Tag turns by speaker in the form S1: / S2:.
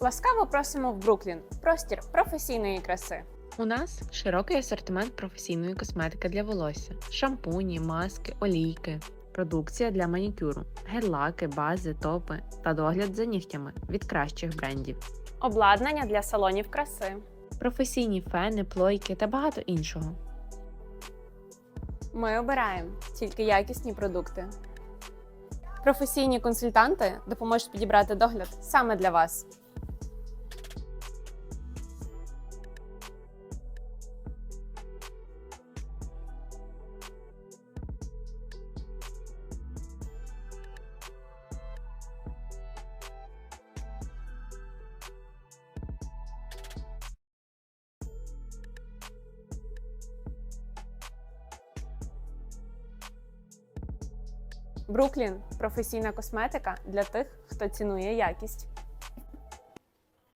S1: Ласкаво просимо в Бруклін, простір професійної краси.
S2: У нас широкий асортимент професійної косметики для волосся: шампуні, маски, олійки, продукція для манікюру, гель-лаки, бази, топи та догляд за нігтями від кращих брендів,
S1: Обладнання для салонів краси.
S2: професійні фени, плойки та багато іншого.
S1: Ми обираємо тільки якісні продукти. Професійні консультанти допоможуть підібрати догляд саме для вас. Бруклін професійна косметика для тих, хто цінує якість.